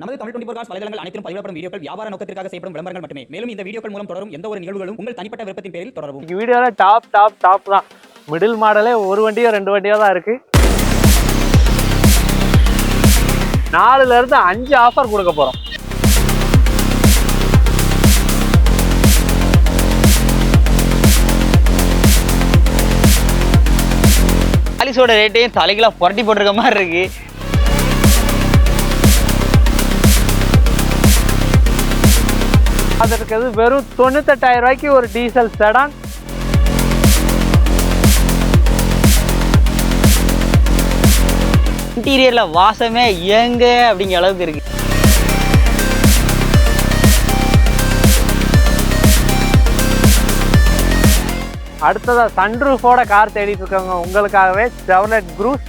நமது Tamil twenty four cos வலைதளங்கள் அனைத்தும் பதிவிடப்படும் வீடியோக்கள் வியாபார நோக்கத்திற்காக செய்யப்படும் விளம்பரங்கள் மட்டுமே. மேலும் இந்த வீடியோக்கள் மூலம் தொடரும் எந்த ஒரு நிகழ்வுகளும் உங்கள் தனிப்பட்ட விருப்பத்தின் பேரில் தொடரும் வீடியோல டாப் டாப் டாப் தான். மிடில் மாடலே ஒரு வண்டியோ ரெண்டு வண்டியோ தான் இருக்கு. நாலுல இருந்து அஞ்சு ஆஃபர் கொடுக்க போறோம். பாலிஸோட ரேட்டையும் தலைகளா புரட்டி போட்டிருக்க மாதிரி இருக்கு. அது வெறும் தொண்ணூத்தெட்டாயிரம் ரூபாய்க்கு ஒரு டீசல் செடான் இன்டீரியர்ல வாசமே எங்க அப்படிங்கிற அளவுக்கு இருக்கு. அடுத்ததா சன்ரூஃபோட கார் தேடிட்டு இருக்கவங்க உங்களுக்காகவே செவலட் குரூஸ்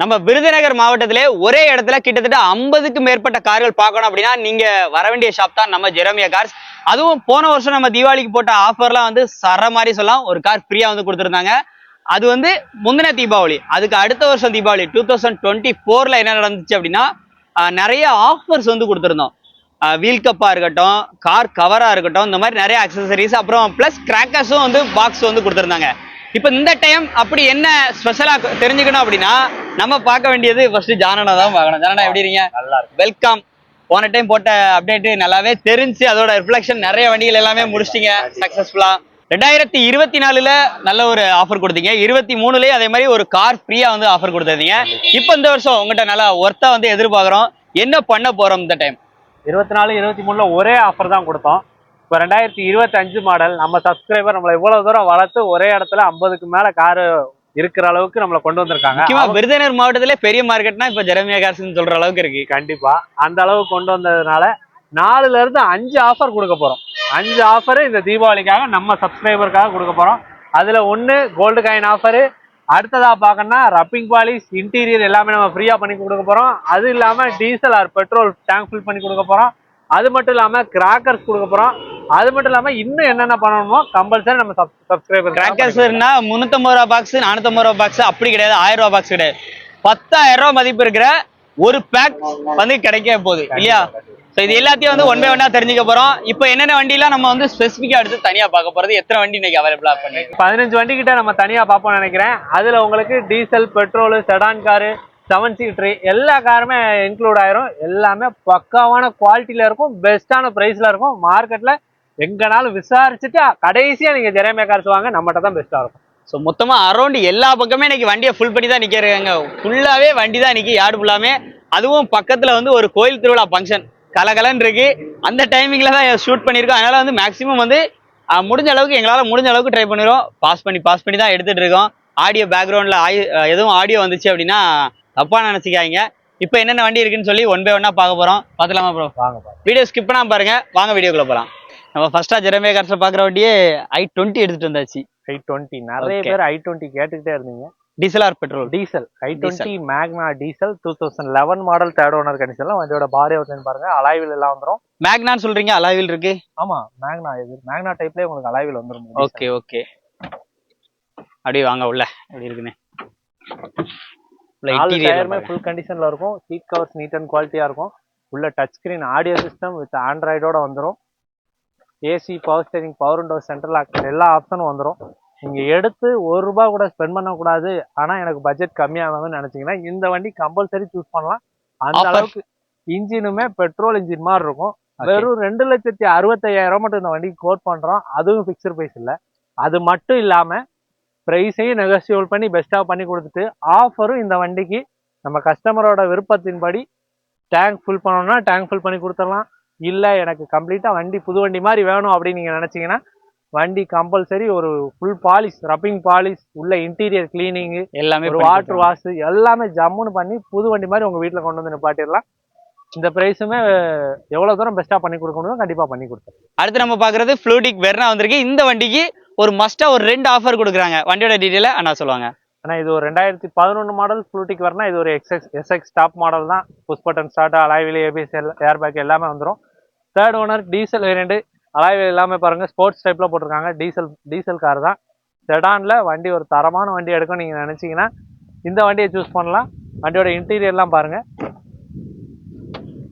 நம்ம விருதுநகர் மாவட்டத்திலே ஒரே இடத்துல கிட்டத்தட்ட ஐம்பதுக்கு மேற்பட்ட கார்கள் பார்க்கணும் அப்படின்னா நீங்க வர வேண்டிய ஷாப் தான் நம்ம ஜெரமியா கார்ஸ் அதுவும் போன வருஷம் நம்ம தீபாவளிக்கு போட்ட ஆஃபர்லாம் வந்து சர மாதிரி சொல்லலாம். ஒரு கார் ஃப்ரீயா வந்து கொடுத்துருந்தாங்க. அது வந்து முந்தின தீபாவளி. அதுக்கு அடுத்த வருஷம் தீபாவளி டூ தௌசண்ட் டுவெண்ட்டி ஃபோர்ல என்ன நடந்துச்சு அப்படின்னா நிறைய ஆஃபர்ஸ் வந்து கொடுத்துருந்தோம். வீல் கப்பா இருக்கட்டும் கார் கவரா இருக்கட்டும் இந்த மாதிரி நிறைய அக்சசரிஸ் அப்புறம் ப்ளஸ் கிராக்கர்ஸும் வந்து பாக்ஸ் வந்து கொடுத்துருந்தாங்க. இப்போ இந்த டைம் அப்படி என்ன ஸ்பெஷலா தெரிஞ்சுக்கணும் அப்படின்னா நம்ம பார்க்க வேண்டியது ஃபர்ஸ்ட் ஜானனா தான் பார்க்கணும். ஜானனா எப்படி இருக்கீங்க? நல்லா இருக்கு. வெல்கம் போன டைம் போட்ட அப்டேட் நல்லாவே தெரிஞ்சு அதோட ரிஃப்ளெக்ஷன் நிறைய வண்டிகள் எல்லாமே முடிச்சிட்டீங்க. சக்சஸ்ஃபுல்லா ரெண்டாயிரத்தி இருபத்தி நாலுல நல்ல ஒரு ஆஃபர் கொடுத்தீங்க. இருபத்தி மூணுலயே அதே மாதிரி ஒரு கார் ஃப்ரீயா வந்து ஆஃபர் கொடுத்துருந்தீங்க. இப்போ இந்த வருஷம் உங்கள்கிட்ட நல்லா ஒர்த்தா வந்து எதிர்பார்க்குறோம். என்ன பண்ண போறோம் இந்த டைம் இருபத்தி நாலு இருபத்தி மூணுல ஒரே ஆஃபர் தான் கொடுத்தோம். இப்போ ரெண்டாயிரத்தி இருபத்தி அஞ்சு மாடல் நம்ம சப்ஸ்கிரைபர் நம்மளை இவ்வளவு தூரம் வளர்த்து ஒரே இடத்துல ஐம்பதுக்கு மேல காரு இருக்கிற அளவுக்கு நம்மளை கொண்டு வந்திருக்காங்க. முக்கியமா விருதுநகர் மாவட்டத்திலே பெரிய மார்க்கெட்னா இப்ப ஜெரமியா கார்ஸ்னு சொல்ற அளவுக்கு இருக்கு. கண்டிப்பா. அந்த அளவுக்கு கொண்டு வந்ததுனால நாலுல இருந்து அஞ்சு ஆஃபர் கொடுக்க போறோம். அஞ்சு ஆஃபர் இந்த தீபாவளிக்காக நம்ம சப்ஸ்கிரைபருக்காக கொடுக்க போறோம். அதுல ஒண்ணு கோல்டு காயின் ஆஃபர் அடுத்ததா பார்க்கணும்னா ரப்பிங் பாலிஷ் இன்டீரியர் எல்லாமே நம்ம ஃப்ரீயா பண்ணி கொடுக்க போறோம். அது இல்லாம diesel or petrol tank fill பண்ணி கொடுக்க போறோம். அது மட்டும் இல்லாம கிராக்கர்ஸ் கொடுக்க போறோம். அது மட்டும் இல்லாம இன்னும் என்னென்ன பண்ணணுமோ கம்பல்சரி நம்ம சப்ஸ்கிரைபர் கிராக்கர்ஸ்னா முந்நூத்தம்பது ரூபா பாக்ஸ் நானூத்தம்பது ரூபா பாக்ஸ் அப்படி கிடையாது. ஆயிரம் ரூபா பாக்ஸ் கிடையாது. பத்தாயிரம் ரூபாய் மதிப்பு இருக்கிற ஒரு பேக் வந்து கிடைக்க போகுது இல்லையா? ஸோ இது எல்லாத்தையும் வந்து ஒன் பை ஒன்னா தெரிஞ்சுக்க போறோம். இப்போ என்னென்ன வண்டிலாம் நம்ம வந்து ஸ்பெசிஃபிக்கா எடுத்து தனியா பார்க்க போறது? எத்தனை வண்டி இன்னைக்கு அவைலபிளா பண்ணி? பதினஞ்சு வண்டி கிட்ட நம்ம தனியா பார்ப்போம்னு நினைக்கிறேன். அதுல உங்களுக்கு diesel petrol sedan car seven seater எல்லா காருமே இன்க்ளூட் ஆயிரும். எல்லாமே பக்காவான குவாலிட்டியில இருக்கும் பெஸ்டான பிரைஸ்ல இருக்கும். மார்க்கெட்ல எங்கனாலும் விசாரிச்சுட்டு கடைசியா நீங்க ஜெரேமியா கார்ஸ் வாங்க நம்மகிட்ட தான் பெஸ்டா இருக்கும். ஸோ மொத்தமா அரௌண்ட் எல்லா பக்கமே இன்னைக்கு வண்டியை ஃபுல் பண்ணி தான் நிக்கிறாங்க ஃபுல்லாவே வண்டி தான் நிக்கி யார்டு ஃபுல்லாமே அதுவும் பக்கத்துல வந்து ஒரு கோயில் திருவிழா ஃபங்க்ஷன் கலகலன்னு இருக்கு. அந்த டைமிங்ல தான் ஷூட் பண்ணியிருக்கோம். அதனால வந்து மேக்ஸிமம் வந்து முடிஞ்ச அளவுக்கு எங்களால முடிஞ்ச அளவுக்கு ட்ரை பண்ணிடுவோம் பாஸ் பண்ணி பாஸ் பண்ணி தான் எடுத்துட்டு இருக்கோம். ஆடியோ பேக்ரவுண்ட்ல எதுவும் ஆடியோ வந்துச்சு அப்படின்னா தப்பா நினைச்சுக்காதீங்க. இப்போ என்னென்ன வண்டி இருக்குன்னு சொல்லி ஒன் பை ஒன்னா பார்க்க போறோம். பார்த்துலாமா ப்ரோ வாங்க வீடியோ ஸ்கிப் பண்ணாம பாருங்க. வாங்க வீடியோக்குள்ள போலாம். நம்ம ஃபர்ஸ்டா ஜெரமே கார்ஸ்ல பாக்குற வண்டியே ஐ டுவெண்ட்டி எடுத்துட்டு வந்தாச்சு. ஐ டுவெண்ட்டி நிறைய. பேர் ஐ டுவெண்ட்டி கேட்டுக்கிட்டே இருந்தீங்க. Diesel or petrol diesel I twenty Magna diesel two thousand eleven model third owner கண்டிஷன்ல. வண்டியோட பாடி அவுட்லைன் பாருங்க. அலாய்வில் எல்லாம் வந்துரும். மேக்னான்னு சொல்றீங்க அலாவில் இருக்கு? ஆமா மேக்னா இது. மேக்னா டைப்லயே உங்களுக்கு அலாய்வில் வந்துரும் ஓகே ஓகே அப்படியே வாங்க உள்ள. எப்படி இருக்குன்னு. நாலு டயருமே. ஃபுல் கண்டிஷன்ல இருக்கும். சீட் கவர்ஸ் நீட் அண்ட் குவாலிட்டியா இருக்கும். உள்ள touch screen audio system with ஆண்ட்ராய்டோட வந்துரும். AC power steering power window central lock எல்லா ஆப்ஷனும் வந்துரும். நீங்க எடுத்து ஒரு ரூபாய் கூட ஸ்பெண்ட் பண்ணக்கூடாது. ஆனா எனக்கு பட்ஜெட் கம்மியாகும்னு நினைச்சீங்கன்னா இந்த வண்டி கம்பல்சரி சூஸ் பண்ணலாம். அந்த. அளவுக்கு இன்ஜினுமே பெட்ரோல் இன்ஜின் மாதிரி இருக்கும். வெறும் ரெண்டு லட்சத்தி அறுபத்தையாயிரம் மட்டும் இந்த வண்டிக்கு கோட் பண்றோம். அதுவும் ஃபிக்ஸ்டு பிரைஸ் இல்ல. அது மட்டும் இல்லாம ப்ரைஸையும் நெகோசியபிள் பண்ணி பெஸ்ட்டாக பண்ணி கொடுத்துட்டு ஆஃபரும் இந்த வண்டிக்கு நம்ம கஸ்டமரோட விருப்பத்தின்படி டேங்க் ஃபுல் பண்ணணும்னா டேங்க் ஃபுல் பண்ணி கொடுத்துடலாம். இல்லை எனக்கு கம்ப்ளீட்டாக வண்டி புது வண்டி மாதிரி வேணும் அப்படின்னு நீங்கள் நினச்சிங்கன்னா வண்டி கம்பல்சரி ஒரு ஃபுல் பாலிஷ் ரப்பிங் பாலிஷ் உள்ள இன்டீரியர் கிளீனிங்கு எல்லாமே ஒரு வாட்டர். வாஷ் எல்லாமே ஜம்முன்னு பண்ணி புது வண்டி மாதிரி உங்கள் வீட்டில் கொண்டு வந்து நிப்பாட்டிடலாம். இந்த ப்ரைஸுமே எவ்வளோ தூரம் பெஸ்ட்டாக பண்ணி கொடுக்க முடியுமோ கண்டிப்பாக பண்ணி கொடுத்துருவோம். அடுத்து நம்ம பாக்குறது ஃப்ளூடிக் வெர்னா வந்திருக்கு. இந்த வண்டிக்கு ஒரு மஸ்டா ஒரு ரெண்டு ஆஃபர் கொடுக்குறாங்க. வண்டியோட டீடைல அண்ணா சொல்லுவாங்க. ஆனால் இது ஒரு ரெண்டாயிரத்தி பதினொன்று மாடல் ஃப்ளூட்டிக் வரனா இது ஒரு X X S X top model தான். Push button start alloy wheel ABS air bag எல்லாமே வந்துடும் third owner diesel variant alloy wheel எல்லாமே பாருங்க ஸ்போர்ட்ஸ் டைப்ல போட்டிருக்காங்க. டீசல் டீசல் கார் தான். செடான்ல வண்டி ஒரு தரமான வண்டி எடுக்கும் நீங்க நினைச்சீங்கன்னா இந்த வண்டியை சூஸ் பண்ணலாம். வண்டியோட இன்டீரியர்லாம் பாருங்க.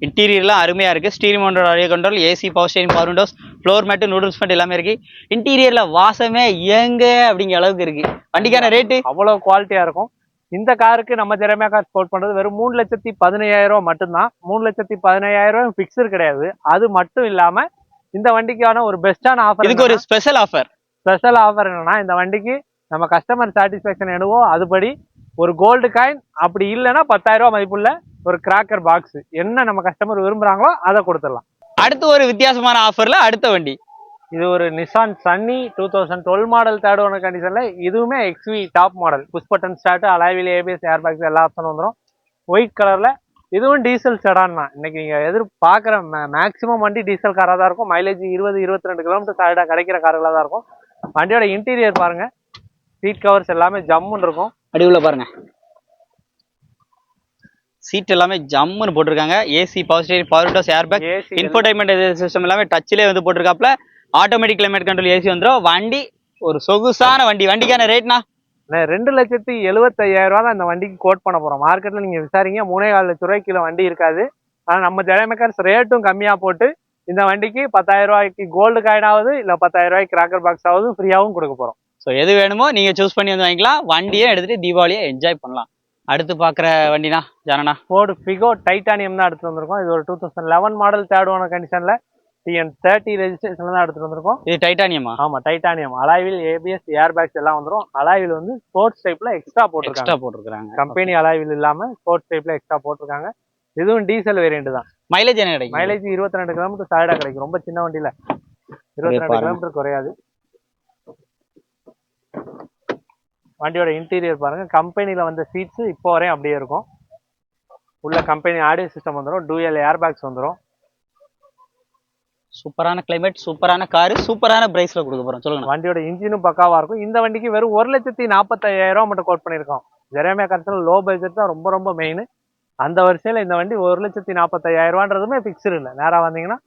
இன்டீரியர்லாம் அருமையா இருக்கு. Steering மவுண்டோட audio control AC power steering power windows floor mat noodles mat எல்லாமே இருக்கு. இன்டீரியர்ல வாசமே எங்க அப்படிங்கிற அளவுக்கு இருக்கு. வண்டிக்கான ரேட்டு அவ்வளவு குவாலிட்டியா இருக்கும். இந்த காருக்கு நம்ம திறமையா கார் ஸ்போர்ட் பண்றது வெறும் மூணு லட்சத்தி பதினையாயிரம் மட்டும்தான். மூணு லட்சத்தி பதினையாயிரம் ரூபாய் பிக்சர் கிடையாது. அது மட்டும் இல்லாம இந்த வண்டிக்கான ஒரு பெஸ்டான ஆஃபர் இதுக்கு ஒரு ஸ்பெஷல் ஆஃபர் ஸ்பெஷல் ஆஃபர் என்னன்னா இந்த வண்டிக்கு நம்ம கஸ்டமர் சாட்டிஸ்ஃபேக்ஷன் என்னவோ அதுபடி ஒரு கோல்டு காயின் அப்படி இல்லைன்னா பத்தாயிரம் ரூபாய் மதிப்புள்ள ஒரு கிராக்கர் பாக்ஸ் என்ன நம்ம கஸ்டமர் விரும்புறாங்களோ அதை கொடுத்துடலாம். அடுத்து ஒரு வித்தியாசமான ஆஃபர்ல அடுத்த வண்டி. இது ஒரு Nissan Sunny two thousand twelve model third owner கண்டிஷன்ல இதுவுமே XV top model push button start alloy wheel ABS air bags எல்லா ஆப்ஷனும் வந்துடும் ஒயிட் கலர்ல இதுவும் டீசல் செடான் தான். இன்னைக்கு நீங்க எதிர்பார்க்குற மேக்ஸிமம் வண்டி டீசல் காராக தான் இருக்கும். மைலேஜ் இருபது இருபத்தி ரெண்டு கிலோமீட்டர் சாலிடா கிடைக்கிற கார்களாக தான் இருக்கும். வண்டியோட இன்டீரியர் பாருங்க. சீட் கவர்ஸ் எல்லாமே ஜம்முன்னு இருக்கும். அடி உள்ள பாருங்க. சீட் எல்லாமே ஜம்முன்னு போட்டிருக்காங்க. AC power steering power windows air bag AC infotainment system எல்லாமே டச்சிலே வந்து போட்டிருக்காப்ல ஆட்டோமேட்டிக் கிளைமேட் கண்ட்ரோல் ஏசி வந்துடும் வண்டி ஒரு சொகுசான வண்டி. வண்டிக்கான ரேட்னா ரெண்டு லட்சத்தி எழுபத்தையாயிரம் ரூபா தான் இந்த வண்டிக்கு கோட் பண்ண போறோம். மார்க்கெட்ல நீங்க விசாரிங்க. மூணே கால் லட்ச ரூபாய்க்கு கிலோ வண்டி இருக்காது. ஆனா நம்ம ஜெயமேக்கர்ஸ் ரேட்டும் கம்மியா போட்டு இந்த வண்டிக்கு பத்தாயிரம் ரூபாய்க்கு கோல்டு காயின் ஆகுது இல்ல பத்தாயிரம் ரூபாய்க்கு கிராக்கர் பாக்ஸ் ஆகுது ஃப்ரீயாவும் கொடுக்க போறோம். ஸோ எது வேணுமோ நீங்க சூஸ் பண்ணி வந்து வாங்கிக்கலாம். வண்டியை எடுத்துட்டு தீபாவளியை என்ஜாய் பண்ணலாம். அடுத்து பாக்குற வண்டினா ஜனனா? ஃபோர்டு ஃபிகோ டைட்டானியம் தான் எடுத்துட்டு வந்திருக்கோம். இது ஒரு two thousand eleven model third owner கண்டிஷன்ல டிஎன் தேர்ட்டி ரெஜிஸ்ட்ரேஷன்ல தான் எடுத்துட்டு வந்திருக்கோம். இது டைட்டானியமா ஆமா titanium alloy wheel ABS air bags எல்லாம் வந்துரும். அலாய்வில் வந்து ஸ்போர்ட்ஸ் டைப்ல எக்ஸ்ட்ரா போட்டிருக்காங்க. எக்ஸ்ட்ரா போட்டிருக்காங்க கம்பெனி அலாய்வில் இல்லாம ஸ்போர்ட்ஸ் டைப்ல எக்ஸ்ட்ரா போட்டிருக்காங்க. இதுவும் டீசல் வேரியன்ட் தான். மைலேஜ் என்ன கிடைக்கும் மைலேஜ் இருபத்தி ரெண்டு கிலோமீட்டர் சாலிடா கிடைக்கும் ரொம்ப சின்ன வண்டியில. இருபத்தி ரெண்டு. கிலோமீட்டர் குறையாது. வண்டியோட இன்டீரியர் பாருங்க. கம்பெனில வந்த சீட்ஸ் இப்போ வரையும் அப்படியே இருக்கும். உள்ள கம்பெனி ஆடியோ சிஸ்டம் வந்துடும் டூஎல் ஏர் பேக்ஸ் வந்துடும் சூப்பரான கிளைமேட் சூப்பரான காரு சூப்பரான பிரைஸ்ல கொடுக்க போறோம். சொல்லுங்க. வண்டியோட இன்ஜினும் பக்காவா இருக்கும். இந்த வண்டிக்கு வெறும் ஒரு லட்சத்தி நாற்பத்தாயிரம் ரூபா மட்டும் கோட் பண்ணியிருக்கோம். ஜெரேமியா கரத்தில் லோ பட்ஜெட் தான் ரொம்ப ரொம்ப மெயின் அந்த வரிசையில இந்த வண்டி ஒரு லட்சத்தி நாற்பத்தாயிரம் ரூபான்றதுமே ஃபிக்ஸ்டு இல்லை. நேராக வந்தீங்கன்னா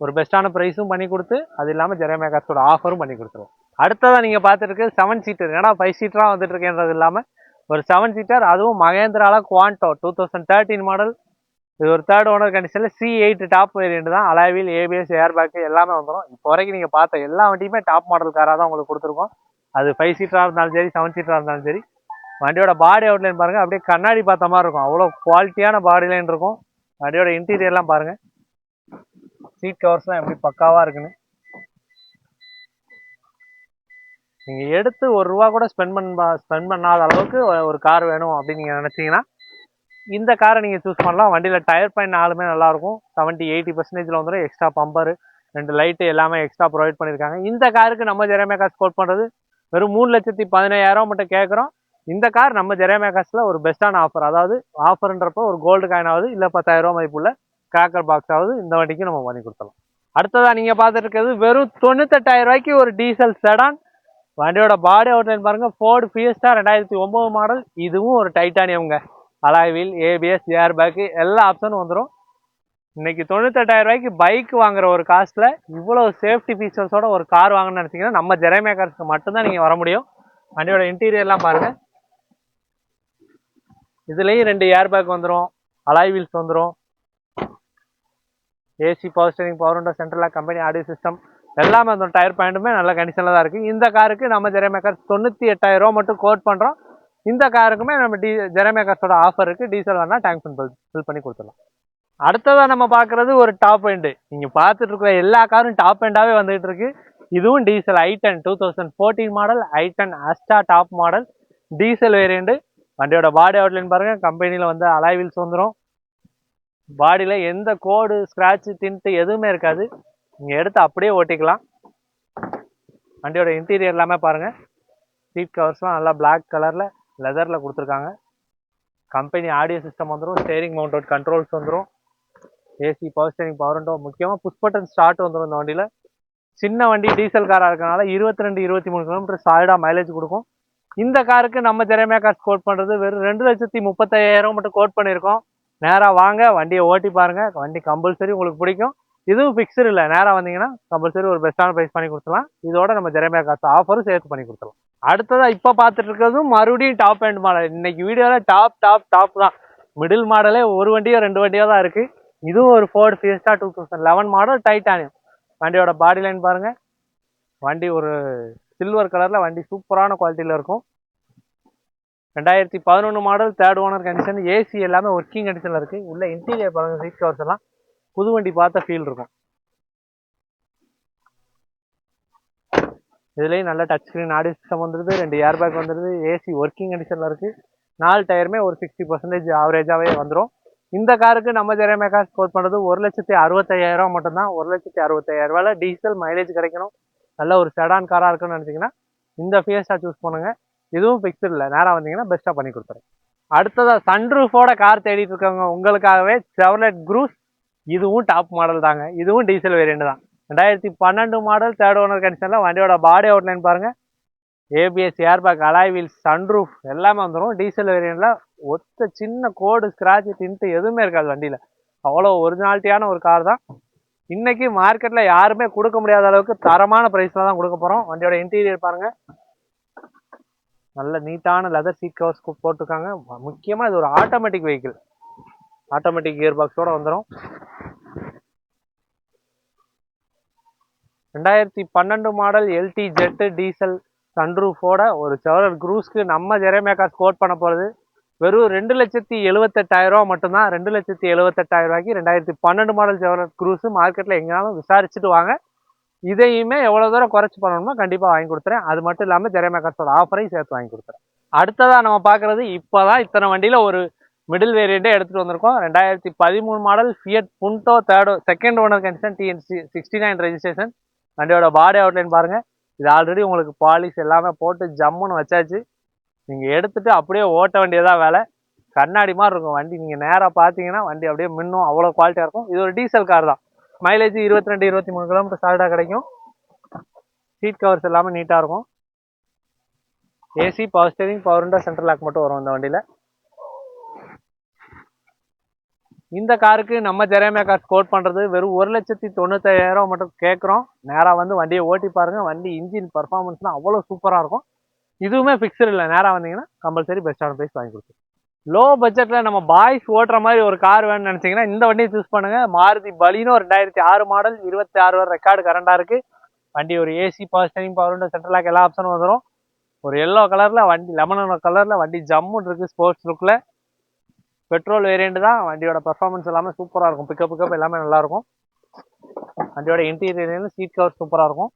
ஒரு பெஸ்ட்டான ப்ரைஸும் பண்ணி கொடுத்து அது இல்லாமல் ஜெரேமியா கார்ஸோட ஆஃபரும் பண்ணி கொடுத்துருவோம். அடுத்ததான் நீங்க பார்த்துருக்கு செவன் சீட்டர் ஏன்னா ஃபைவ் சீட்டராக வந்துட்டு இருக்கேன்றது இல்லாமல் ஒரு செவன் சீட்டர் அதுவும் மகேந்திரால Quanto two thousand thirteen model இது ஒரு தேர்ட் ஓனர் கண்டிஷனில் சி எயிட் டாப் வேரியன்ட் தான் அலாவில் ஏபிஎஸ் ஏர் பேக் எல்லாமே வந்துடும் இப்போ வரைக்கும் நீங்கள் பார்த்த எல்லா வண்டியுமே டாப் மாடல் காராக தான் உங்களுக்கு கொடுத்துருக்கோம். அது ஃபைவ் சீட்டராக இருந்தாலும் சரி செவன் சீட்டராக இருந்தாலும் சரி வண்டியோட பாடி அவுட்லைன் பாருங்கள் அப்படியே கண்ணாடி பார்த்த மாதிரி இருக்கும். அவ்வளோ குவாலிட்டியான பாடி லைன் இருக்கும். வண்டியோட இன்டீரியர்லாம் பாருங்கள் சீட் கவர்ஸ்லாம் எப்படி பக்காவாக இருக்குன்னு. நீங்கள் எடுத்து ஒரு ரூபா கூட ஸ்பெண்ட் பண்ண ஸ்பெண்ட் பண்ணாத அளவுக்கு ஒரு- கார் வேணும் அப்படின்னு நீங்கள் நினச்சிங்கன்னா இந்த காரை நீங்கள் சூஸ் பண்ணலாம். வண்டியில் டயர் பாயிண்ட் நாலுமே நல்லா இருக்கும் செவன்ட்டி எயிட்டி பர்சன்டேஜில் வந்துடும் எக்ஸ்ட்ரா பம்பர் ரெண்டு லைட்டு எல்லாமே எக்ஸ்ட்ரா ப்ரொவைட் பண்ணியிருக்காங்க. இந்த காருக்கு நம்ம ஜெரேமே காசு கோட் பண்ணுறது வெறும் மூணு லட்சத்தி பதினாயிரம் மட்டும் கேட்குறோம். இந்த கார் நம்ம ஜெரேமே ஒரு பெஸ்ட்டான ஆஃபர் அதாவது ஆஃபர்ன்றப்போ ஒரு கோல்டு காயின் ஆகுது இல்லை பத்தாயிரம் மதிப்புள்ள கிராக்கர் பாக்ஸ் ஆகுது இந்த வண்டிக்கு நம்ம பண்ணி கொடுத்தலாம் அடுத்ததாக நீங்கள் பார்த்துட்டு இருக்கிறது வெறும் தொண்ணூத்தெட்டாயிரம் ரூபாய்க்கு ஒரு டீசல் செடான் வண்டியோட பாடி அவுட்லைன் பாருங்க. ஃபோர்டு ஃபியஸ்டா ரெண்டாயிரத்தி ஒம்பது மாடல் இதுவும் ஒரு டைட்டானியம்ங்க அலாய்வில் ஏபிஎஸ் ஏர் பேக்கு எல்லா ஆப்ஷனும் வந்துடும் இன்னைக்கு தொண்ணூத்தெட்டாயிரம் ரூபாய்க்கு பைக் வாங்குற ஒரு காஸ்ட்ல இவ்வளவு சேஃப்டி ஃபீச்சர்ஸோட ஒரு கார் வாங்கணும்னு நினைச்சீங்கன்னா நம்ம ஜெரேமியா கார்ஸ்க்கு மட்டும்தான் நீங்க வர முடியும். வண்டியோட இன்டீரியர்லாம் பாருங்க. இதுலயும் ரெண்டு ஏர் பேக் வந்துடும் அலாய் வீல்ஸ் வந்துடும் AC power steering power window சென்ட்ரலாக company audio system எல்லாமே அந்த டயர் பாயிண்ட்டுமே நல்ல கண்டிஷனில் தான் இருக்குது இந்த காருக்கு நம்ம ஜெரேமேக்கர் தொண்ணூற்றி எட்டாயிரம் ரூபா மட்டும் கோட் பண்ணுறோம் இந்த காருக்குமே நம்ம டீ ஜெரேமேக்கர்ஸோட ஆஃபர் இருக்குது டீசல் வேணால் டேங்க் ஃபில் ஃபில் பண்ணி கொடுத்துடலாம். அடுத்ததாக நம்ம பார்க்குறது ஒரு டாப் எண்டு நீங்கள் பார்த்துட்டு இருக்கிற எல்லா காரும் டாப் எண்டாகவே வந்துகிட்டு இருக்கு இதுவும் diesel i ten two thousand fourteen model i ten Asta top model diesel variant வண்டியோட பாடி அவுட்லைன் பாருங்கள் கம்பெனியில் வந்து அலைவில்ஸ் வந்துடும் பாடியில் எந்த கோடு ஸ்க்ராட்ச் டின்ட்டு எதுவுமே இருக்காது. நீங்கள் எடுத்து அப்படியே ஓட்டிக்கலாம். வண்டியோட இன்டீரியர் எல்லாமே பாருங்கள் சீட் கவர்ஸ்லாம் நல்லா பிளாக் கலரில் லெதரில் கொடுத்துருக்காங்க. கம்பெனி ஆடியோ சிஸ்டம் வந்துடும் ஸ்டேரிங் மவுண்டட் கண்ட்ரோல்ஸ் வந்துடும் AC power steering power window முக்கியமாக புஷ் பட்டன் ஸ்டார்ட் வந்துடும் இந்த வண்டியில். சின்ன வண்டி டீசல் காராக இருக்கனால இருபத்தி ரெண்டு இருபத்தி மூணு கிலோமீட்டர் சாலிடாக மைலேஜ் கொடுக்கும். இந்த காருக்கு நம்ம திறமையாக கார்ஸ் கோட் பண்ணுறது வெறும் ரெண்டு லட்சத்தி முப்பத்தாயிரம் மட்டும் கோட் பண்ணியிருக்கோம். நேராக வாங்க வண்டியை ஓட்டி பாருங்கள் வண்டி கம்பல்சரி உங்களுக்கு பிடிக்கும். இதுவும் ஃபிக்ஸ்டு இல்லை. நேராக வந்தீங்கன்னா கம்பல்சரி ஒரு பெஸ்ட்டான ப்ரைஸ் பண்ணி கொடுத்துலாம் இதோட நம்ம ஜெரமியா காசு ஆஃபரும் சேர்த்து பண்ணி கொடுத்துலாம் அடுத்ததாக இப்போ பார்த்துட்டு இருக்கிறதும் மறுபடியும் டாப் அண்ட் மாடல் இன்னைக்கு வீடியோவில் டாப் டாப் டாப் தான். மிடில் மாடலே ஒரு வண்டியோ ரெண்டு வண்டியோ தான் இருக்குது இதுவும் ஒரு Ford Fiesta two thousand eleven model titanium வண்டியோட பாடி லைன் பாருங்கள் வண்டி ஒரு சில்வர் கலரில் வண்டி சூப்பரான குவாலிட்டியில் இருக்கும். ரெண்டாயிரத்தி பதினொன்று model third owner condition AC எல்லாமே ஒர்க்கிங் கண்டிஷனில் இருக்குது உள்ள இன்டீரியர் பாருங்கள் சீட் கவர்ஸ் எல்லாம். புது வண்டி பார்த்த ஃபீல் இருக்கும். இதுலேயும் நல்ல டச் ஸ்க்ரீன் ஆடியோ சிஸ்டம் வந்துருது ரெண்டு ஏர் பேக் வந்துருது ஏசி ஒர்க்கிங் கண்டிஷனில் இருக்கு. நாலு டயருமே ஒரு சிக்ஸ்டி பர்சன்டேஜ் ஆவரேஜாகவே வந்துடும் இந்த காருக்கு நம்ம ஜெரமே கார் ஸ்கோர் பண்ணுறது ஒரு லட்சத்தி அறுபத்தையாயிரம் மட்டும்தான். ஒரு லட்சத்தி அறுபத்தாயிரம் டீசல் மைலேஜ் கிடைக்கணும். நல்ல ஒரு செடான் காராக இருக்குன்னு நினச்சிங்கன்னா இந்த ஃபியஸ்டாக சூஸ் பண்ணுங்க. இதுவும் ஃபிக்ஸ்டு இல்லை. நேராக வந்தீங்கன்னா பெஸ்ட்டாக பண்ணி கொடுத்துறேன். அடுத்ததாக சன்ரூஃபோட கார் தேடிட்டு இருக்கவங்க உங்களுக்காகவே செவலட் குரூஸ் இதுவும் டாப் மாடல் தாங்க. இதுவும் டீசல் வேரியண்ட் தான். ரெண்டாயிரத்தி பன்னெண்டு மாடல் தேர்ட் ஓனர் கண்டிஷனில் வண்டியோட பாடி அவுட்லைன் பாருங்க. ABS airbag alloy wheels sunroof எல்லாமே வந்துடும் டீசல் வேரியண்ட்டில் ஒத்த சின்ன கோடு ஸ்க்ராட்ச் டின்ட்டு எதுவுமே இருக்காது வண்டியில். அவ்வளோ ஒரிஜினாலிட்டியான ஒரு கார் தான். இன்னைக்கு மார்க்கெட்ல யாருமே கொடுக்க முடியாத அளவுக்கு தரமான ப்ரைஸில் தான் கொடுக்க போறோம். வண்டியோட இன்டீரியர் பாருங்கள் நல்ல நீட்டான லெதர் சீட் கவர்ஸ் போட்டிருக்காங்க. முக்கியமா இது ஒரு ஆட்டோமேட்டிக் வெஹிக்கிள் ஆட்டோமேட்டிக் கியர் பாக்ஸோட வந்துடும் ரெண்டாயிரத்தி பன்னெண்டு மாடல் எல்டி ஜெட்டு டீசல் சன்ரூஃபோட ஒரு செவலர் குரூஸ்க்கு நம்ம ஜெரேமேக்கா ஸ்கோர் பண்ண போகிறது வெறும் ரெண்டு லட்சத்தி எழுபத்தெட்டாயிரம் ரூபா மட்டும்தான். ரெண்டு லட்சத்தி எழுபத்தெட்டாயிரம் ரூபாய்க்கு ரெண்டாயிரத்தி பன்னெண்டு மாடல் செவலர் குரூஸ் மார்க்கெட்டில் எங்கேனாலும் விசாரிச்சுட்டு வாங்க. இதையுமே எவ்வளோ தூரம் குறைச்சி பண்ணணுமோ கண்டிப்பாக வாங்கி கொடுத்துறேன். அது மட்டும் இல்லாமல் ஜெரேமேக்கர்ஸோட ஆஃபரையும் சேர்த்து வாங்கி கொடுத்துறேன். அடுத்ததாக நம்ம பார்க்குறது இப்போ தான் இத்தனை வண்டியில் ஒரு மிடில் வேரியண்ட்டே எடுத்துகிட்டு வந்திருக்கோம். ரெண்டாயிரத்தி பதிமூணு model Fiat Punto தேர்டோ second owner condition TNC sixty nine registration வண்டியோட பாடி அவுட்லைன் பாருங்க. இது ஆல்ரெடி உங்களுக்கு பாலிஷ் எல்லாமே போட்டு ஜம்முன்னு வச்சாச்சு. நீங்கள் எடுத்துட்டு அப்படியே ஓட்ட வேண்டியதா வேலை. கண்ணாடி மாதிரி இருக்கும் வண்டி. நீங்கள் நேராக பார்த்தீங்கன்னா வண்டி அப்படியே மின்னும் அவ்வளோ குவாலிட்டியாக இருக்கும். இது ஒரு டீசல் கார் தான். மைலேஜ் இருபத்தி ரெண்டு இருபத்தி மூணு கிலோமீட்டர் சால்டாக கிடைக்கும். சீட் கவர்ஸ் எல்லாமே நீட்டாக இருக்கும். AC power steering power window central lock மட்டும் வரும் இந்த வண்டியில். இந்த காருக்கு நம்ம ஜெரேமியா கார் கோட் பண்ணுறது வெறும் ஒரு லட்சத்தி தொண்ணூத்தாயிரம் மட்டும் கேட்குறோம் நேராக வந்து வண்டியை ஓட்டி பாருங்கள் வண்டி இன்ஜின் பர்ஃபார்மன்ஸ்லாம் அவ்வளோ சூப்பராக இருக்கும். இதுவுமே ஃபிக்ஸ்டு இல்லை. நேராக வந்தீங்கன்னா கம்பல்சரி பெஸ்ட்டான ப்ரைஸ் வாங்கி கொடுத்து லோ பட்ஜெட்டில் நம்ம பாய்ஸ் ஓட்டுற மாதிரி ஒரு கார் வேணும்னு நினச்சிங்கன்னா இந்த வண்டியை சூஸ் பண்ணுங்கள் மாருதி பலினோ ரெண்டாயிரத்தி ஆறு மாடல் இருபத்தி ஆறு வரை ரெக்கார்டு கரண்டாக இருக்குது வண்டி ஒரு AC power steering power window central lock எல்லா ஆப்ஷனும் வந்துடும் ஒரு எல்லோ கலரில் வண்டி லெமன் கலரில் வண்டி ஜம்முன்னு இருக்குது ஸ்போர்ட்ஸ் லுக்கில் பெட்ரோல் வேரியண்ட் தான். வண்டியோட பர்ஃபார்மன்ஸ் எல்லாமே சூப்பராக இருக்கும். பிக்கப் பிக்கப் எல்லாமே நல்லா இருக்கும். வண்டியோட இன்டீரியர் சீட் கவர் சூப்பராக இருக்கும்.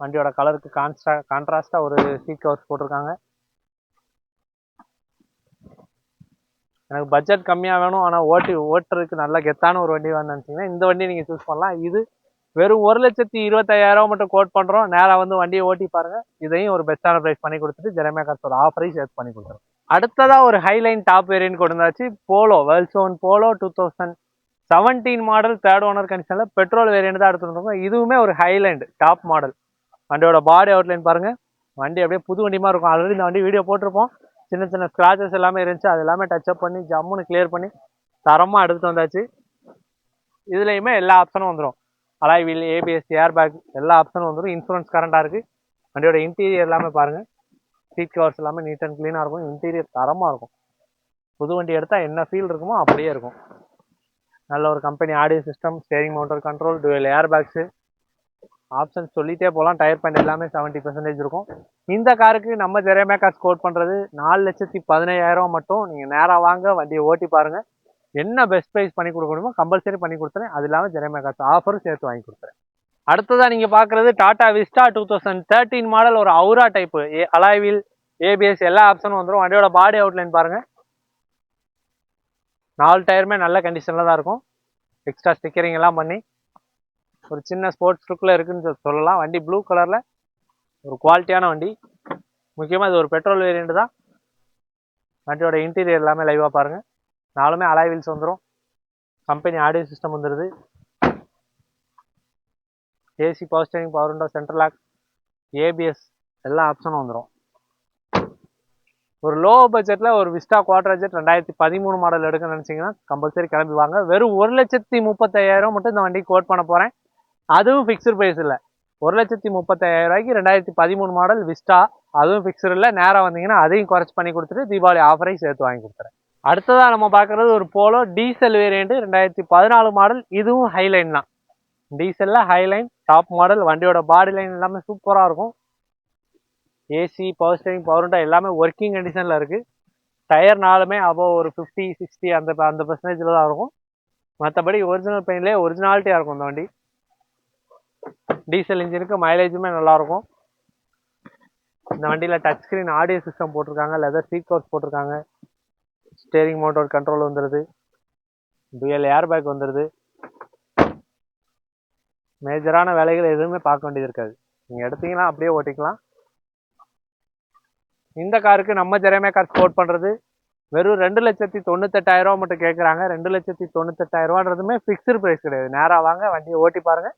வண்டியோட கலருக்கு கான்ஸ்டா கான்ட்ராஸ்டாக ஒரு சீட் கவர்ஸ் போட்டிருக்காங்க. எனக்கு பட்ஜெட் கம்மியாக வேணும். ஆனால் ஓட்டி ஓட்டுறதுக்கு நல்ல கெத்தான ஒரு வண்டி வேணும்னு நினச்சிங்கன்னா இந்த வண்டி நீங்கள் சூஸ் பண்ணலாம். இது வெறும் ஒரு லட்சத்தி இருபத்தாயிரம் மட்டும் கோட் பண்ணுறோம் நேராக வந்து வண்டியை ஓட்டி பாருங்க. இதையும் ஒரு பெஸ்ட்டான ப்ரைஸ் பண்ணி கொடுத்துட்டு ஜெரமே கார்ஸோட ஆஃபரையும் சேர்த்து பண்ணி கொடுத்துரும் அடுத்ததாக ஒரு ஹைலைன் டாப் வேரியன்ட் கொண்டு வந்தாச்சு. Polo வெல்சோன் Polo two thousand seventeen model third owner கண்டிஷனில் பெட்ரோல் வேரியன்ட் தான் எடுத்துருந்தோம் இதுவுமே ஒரு ஹைலைண்ட் டாப் மாடல் வண்டியோட பாடி அவுட்லைன் பாருங்க. வண்டி அப்படியே புது வண்டிமா இருக்கும். ஆல்ரெடி இந்த வண்டி வீடியோ போட்டிருப்போம். சின்ன சின்ன ஸ்க்ராச்சஸ் எல்லாமே இருந்துச்சு. அது எல்லாமே டச் அப் பண்ணி ஜம்முன்னு கிளியர் பண்ணி தரமாக எடுத்துட்டு வந்தாச்சு. இதுலேயுமே எல்லா ஆப்ஷனும் வந்துடும் alloy wheel ABS air bag எல்லா ஆப்ஷனும் வந்துடும் இன்சூரன்ஸ் கரண்டாக இருக்குது வண்டியோட இன்டீரியர் எல்லாமே பாருங்கள் சீட் கவர்ஸ் எல்லாமே நீட் அண்ட் க்ளீனாக இருக்கும். இன்டீரியர் தரமாக இருக்கும். புது வண்டி எடுத்தால் என்ன ஃபீல் இருக்குமோ அப்படியே இருக்கும். நல்ல ஒரு company audio system steering motor control dual air bags options சொல்லிட்டே போகலாம் டயர் பேண்ட் எல்லாமே செவன்ட்டி பர்சன்டேஜ் இருக்கும். இந்த காருக்கு நம்ம ஜெரேமே ஸ்கோர் கோட் பண்ணுறது நாலு லட்சத்தி பதினையாயிரம் மட்டும். நீங்கள் நேராக வாங்க வண்டியை ஓட்டி பாருங்கள் என்ன பெஸ்ட் ப்ரைஸ் பண்ணி கொடுக்க முடியுமோ கம்பல்சரி பண்ணி கொடுத்துறேன். அது இல்லாமல் ஜெரேமே காசு ஆஃபரும் சேர்த்து வாங்கி கொடுத்துறேன். அடுத்ததாக நீங்கள் பார்க்குறது Tata Vista two thousand thirteen model ஒரு அவுரா டைப்பு ஏ அலாய்வில் ஏபிஎஸ் எல்லா ஆப்ஷனும் வந்துடும் வண்டியோட பாடி அவுட்லைன் பாருங்கள் நாலு டயருமே நல்ல கண்டிஷனில் தான் இருக்கும். எக்ஸ்ட்ரா ஸ்டிக்கரிங் எல்லாம் பண்ணி ஒரு சின்ன ஸ்போர்ட்ஸ் லுக்கில் இருக்குன்னு சொல்லலாம். வண்டி ப்ளூ கலரில் ஒரு குவாலிட்டியான வண்டி. முக்கியமாக இது ஒரு பெட்ரோல் வேரியண்ட் தான். வண்டியோட இன்டீரியர் எல்லாமே லைவாக பாருங்கள் நாலுமே அலாய் வீல்ஸ் வந்துடும் கம்பெனி ஆடியோ சிஸ்டம் வந்துடுது AC power steering power window central lock ABS எல்லா ஆப்ஷனும் வந்துடும் ஒரு லோ பட்ஜெட்டில் ஒரு விஸ்டா குவார்டர் ஜெட் ரெண்டாயிரத்தி பதிமூணு மாடல் எடுக்க நினச்சிங்கன்னா கம்பல்சரி கிளம்பி வாங்க. வெறும் ஒரு லட்சத்தி முப்பத்தாயிரம் மட்டும் இந்த வண்டி கோட் பண்ண போகிறேன் அதுவும் ஃபிக்ஸ்டு ப்ரைஸ் இல்லை. ஒரு லட்சத்தி முப்பத்தாயிரம் ரூபாய்க்கு ரெண்டாயிரத்தி பதிமூணு மாடல் விஸ்டா அதுவும் ஃபிக்ஸ்டு இல்லை. நேராக வந்தீங்கன்னா அதையும் குறைச்சி பண்ணி கொடுத்துட்டு தீபாவளி ஆஃபரையும் சேர்த்து வாங்கி கொடுத்துறேன். அடுத்ததாக நம்ம பார்க்குறது ஒரு போலோ டீசல் வேரியண்ட் ரெண்டாயிரத்தி பதினாலு மாடல் இதுவும் ஹைலைன் தான். டீசலில் ஹைலைன் டாப் மாடல் வண்டியோட பாடி லைன் எல்லாமே சூப்பராக இருக்கும். AC power steering power window எல்லாமே ஒர்க்கிங் கண்டிஷனில் இருக்குது டயர் நாலுமே அபோவ் ஒரு ஃபிஃப்டி சிக்ஸ்டி அந்த அந்த பர்சன்டேஜில் தான் இருக்கும். மற்றபடி ஒரிஜினல் பெயின்லேயே ஒரிஜினாலிட்டியாக இருக்கும் இந்த வண்டி. டீசல் இன்ஜினுக்கு மைலேஜுமே நல்லாயிருக்கும் இந்த வண்டியில் டச் ஸ்க்ரீன் ஆடியோ சிஸ்டம் போட்டிருக்காங்க லெதர் சீட் கவர்ஸ் போட்டிருக்காங்க. ஸ்டேரிங் மோட்டர் கண்ட்ரோல் வந்துடுது டுயல் ஏர் பேக் வந்துடுது மேஜரான வேலைகள் எதுவுமே பார்க்க வேண்டியது இருக்காது. நீங்கள் எடுத்தீங்கன்னா அப்படியே ஓட்டிக்கலாம். இந்த காருக்கு நம்ம ஜெரமே கார் ஸ்போர்ட் பண்ணுறது வெறும் ரெண்டு லட்சத்தி தொண்ணூத்தெட்டாயிரம் ரூபா மட்டும் கேட்குறாங்க ரெண்டு லட்சத்தி தொண்ணூத்தெட்டாயிரம் ரூபான்றதுமே ஃபிக்ஸ்டு ப்ரைஸ் கிடையாது. நேராக வாங்க வண்டியை ஓட்டி பாருங்க.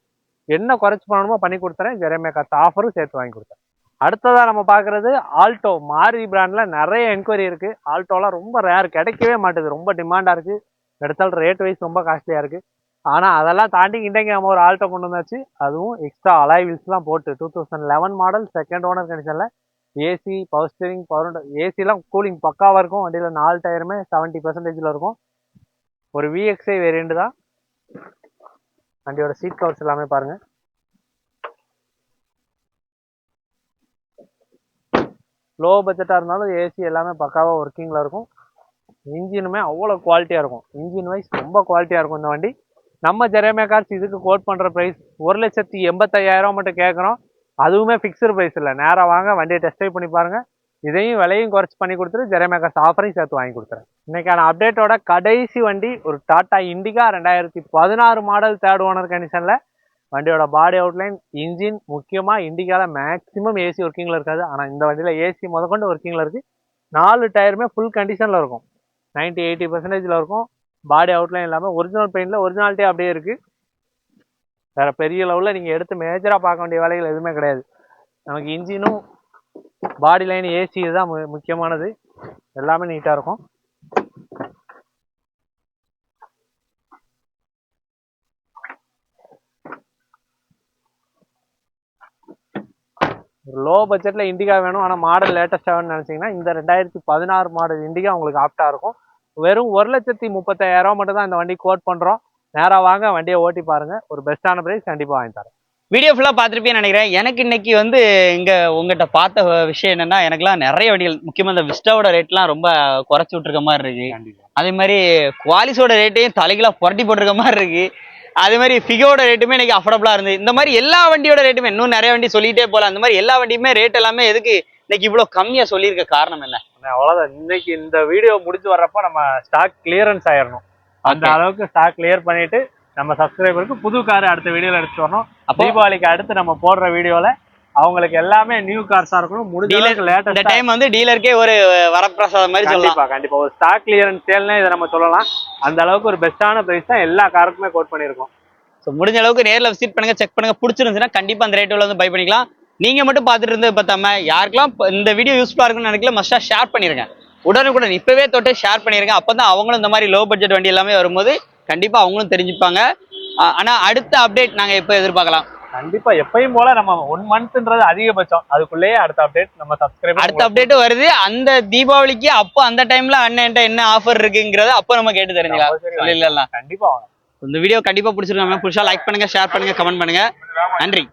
என்ன குறைச்சி பண்ணணுமோ பண்ணி கொடுத்துறேன். ஜெரமே கார்ஸ் ஆஃபரும் சேர்த்து வாங்கி கொடுத்தேன். அடுத்ததாக நம்ம பார்க்குறது ஆல்டோ மாரி பிராண்டில் நிறைய என்கொயரி இருக்குது ஆல்டோலாம் ரொம்ப ரேர் கிடைக்கவே மாட்டுது. ரொம்ப டிமாண்டாக இருக்குது எடுத்தாலும் ரேட் வைஸ் ரொம்ப காஸ்ட்லியாக இருக்குது ஆனால் அதெல்லாம் தாண்டி இன்றைக்கு நம்ம ஒரு ஆல்டோ கொண்டு வந்தாச்சு. அதுவும் எக்ஸ்ட்ரா அலாய் வீல்ஸ்லாம் போட்டு two thousand eleven model second owner கண்டிஷனில் ஏசி பவர் ஸ்டீரிங் பவர் ஏசிலாம் கூலிங் பக்காவாக இருக்கும். வண்டியில் நாலு டயருமே செவன்ட்டி பர்சன்டேஜில் இருக்கும். ஒரு விஎக்ஸ்ஐ வேரியண்ட் தான். வண்டியோட சீட் கவர்ஸ் எல்லாமே பாருங்கள் லோ பட்ஜெட்டாக இருந்தாலும் ஏசி எல்லாமே பக்காவாக ஒர்க்கிங்கில் இருக்கும். இன்ஜினுமே அவ்வளோ குவாலிட்டியாக இருக்கும். இன்ஜின் வைஸ் ரொம்ப குவாலிட்டியாக இருக்கும் இந்த வண்டி. நம்ம ஜெரேமே கார்ஸ் இதுக்கு கோட் பண்ணுற ப்ரைஸ் ஒரு லட்சத்தி எண்பத்தையாயிரம் மட்டும் கேட்குறோம். அதுவுமே ஃபிக்ஸ்டு ப்ரைஸ் இல்லை. நேராக வாங்க வண்டியை டெஸ்ட் ட்ரைவ் பண்ணி பாருங்கள் இதையும் விலையும் குறைச்சி பண்ணி கொடுத்துட்டு ஜெரேமே கார்ஸ் ஆஃபரையும் சேர்த்து வாங்கி கொடுத்துறேன். இன்னைக்கான அப்டேட்டோட கடைசி வண்டி ஒரு டாடா இண்டிகா ரெண்டாயிரத்தி பதினாறு மாடல் தேர்ட் ஓனர் கண்டிஷனில் வண்டியோட பாடி அவுட்லைன் இன்ஜின் முக்கியமாக இண்டிகாவில் மேக்ஸிமம் ஏசி ஒர்க்கிங்கில் இருக்காது. ஆனால் இந்த வண்டியில் ஏசி முதற்கொண்டு ஒர்க்கிங்கில் இருக்குது நாலு டயருமே ஃபுல் கண்டிஷனில் இருக்கும். 90 எயிட்டி பர்சன்டேஜில் இருக்கும். பாடி அவுட்லைன் இல்லாமல் ஒரிஜினல் பெயிண்டில் ஒரிஜினாலிட்டி அப்படியே இருக்குது வேறு பெரிய லெவலில் நீங்கள் எடுத்து மேஜராக பார்க்க வேண்டிய வேலைகள் எதுவுமே கிடையாது. நமக்கு இன்ஜினும் பாடி லைன் ஏசி இதுதான் மு- முக்கியமானது. எல்லாமே நீட்டாக இருக்கும். ஒரு லோ பட்ஜெட்டில் இண்டிகா வேணும் ஆனால் மாடல் லேட்டஸ்ட்டாக வேணும்னு நினச்சிங்கன்னா இந்த ரெண்டாயிரத்தி பதினாறு மாடல் இண்டிகா உங்களுக்கு ஆப்டாக இருக்கும். வெறும் ஒரு லட்சத்தி முப்பத்தாயிரம் மட்டும் தான் இந்த வண்டி கோட் பண்ணுறோம் நேராக வாங்க வண்டியை ஓட்டி பாருங்க. ஒரு பெஸ்ட்டான ப்ரைஸ் கண்டிப்பாக வாங்கி தரேன். வீடியோ ஃபுல்லாக பார்த்துருப்பேன்னு நினைக்கிறேன். எனக்கு இன்னைக்கு வந்து இங்கே உங்ககிட்ட பார்த்த விஷயம் என்னன்னா எனக்குலாம் நிறைய வண்டிகள் முக்கியமாக இந்த விஸ்டாவோட ரேட்லாம் ரொம்ப குறைச்சி விட்ருக்க மாதிரி இருக்கு. கண்டிப்பாக அதே மாதிரி குவாலிஸோட ரேட்டையும் தலைகளாக புரட்டி போட்டிருக்க மாதிரி இருக்கு. அதே மாதிரி ஃபிகோட ரேட்டுமே இன்னைக்கு அஃபோர்டபுளாக இருந்தது. இந்த மாதிரி எல்லா வண்டியோட ரேட்டுமே இன்னும் நிறைய வண்டி சொல்லிட்டே போகலாம். அந்த மாதிரி எல்லா வண்டியுமே ரேட் எல்லாமே எதுக்கு இன்னைக்கு இவ்வளோ கம்மியாக சொல்லியிருக்க காரணம் என்ன? அவ்வளோதான் இன்னைக்கு இந்த வீடியோ முடிச்சு வர்றப்ப நம்ம ஸ்டாக் கிளியரன்ஸ் ஆயிடணும் அந்த. அளவுக்கு ஸ்டாக் கிளியர் பண்ணிட்டு நம்ம சப்ஸ்கிரைபருக்கு புது கார் அடுத்த வீடியோல எடுத்துட்டு வரணும். தீபாவளிக்கு அடுத்து நம்ம போடுற வீடியோல அவங்களுக்கு எல்லாமே நியூ கார்ஸா இருக்கணும். முடிஞ்ச அளவுக்கு இந்த லேட்டஸ்ட் டைம் வந்து டீலருக்கே ஒரு வரப்பிரசாதம் மாதிரி சொல்லலாம். கண்டிப்பா. ஒரு ஸ்டாக் கிளியரன்ஸ் சேல்னே இதை நம்ம சொல்லலாம். அந்த அளவுக்கு ஒரு பெஸ்ட்டான பிரைஸ் தான் எல்லா காருக்குமே கோட் பண்ணியிருக்கோம். ஸோ முடிஞ்ச அளவுக்கு நேரில் விசிட் பண்ணுங்க செக் பண்ணுங்க. பிடிச்சிருந்துச்சுன்னா கண்டிப்பா அந்த ரேட் வந்து பை பண்ணிக்கலாம். நீங்க மட்டும் பார்த்துட்டு இருந்து பார்த்தாம யாருக்கெல்லாம் இப்ப இந்த வீடியோ யூஸ்ஃபுல்லா இருக்குன்னு நினைக்கல மஸ்டா ஷேர் பண்ணிருங்க. உடனுக்குடன் இப்பவே தொட்டு ஷேர் பண்ணிருங்க. அப்பதான் அவங்களும் இந்த மாதிரி லோ பட்ஜெட் வண்டி எல்லாமே வரும்போது கண்டிப்பா அவங்களும் தெரிஞ்சுப்பாங்க. ஆனா அடுத்த அப்டேட் நாங்க எப்போ எதிர்பார்க்கலாம்? கண்டிப்பா எப்பயும் போல நம்ம ஒன் மந்த்ன்றது அதிகபட்சம். அதுக்குள்ளேயே அடுத்த அப்டேட் நம்ம சப்ஸ்கிரைபர் அடுத்த அப்டேட் வருது. அந்த தீபாவளிக்கு அப்போ அந்த டைம்ல அண்ணன்ட்ட என்ன ஆஃபர் இருக்குங்கிறத அப்போ நம்ம கேட்டு தெரிஞ்சுக்கலாம். இல்ல கண்டிப்பா இந்த வீடியோ கண்டிப்பா பிடிச்சிருக்காங்க புதுசா லைக் பண்ணுங்க ஷேர் பண்ணுங்க கமெண்ட் பண்ணுங்க. நன்றி.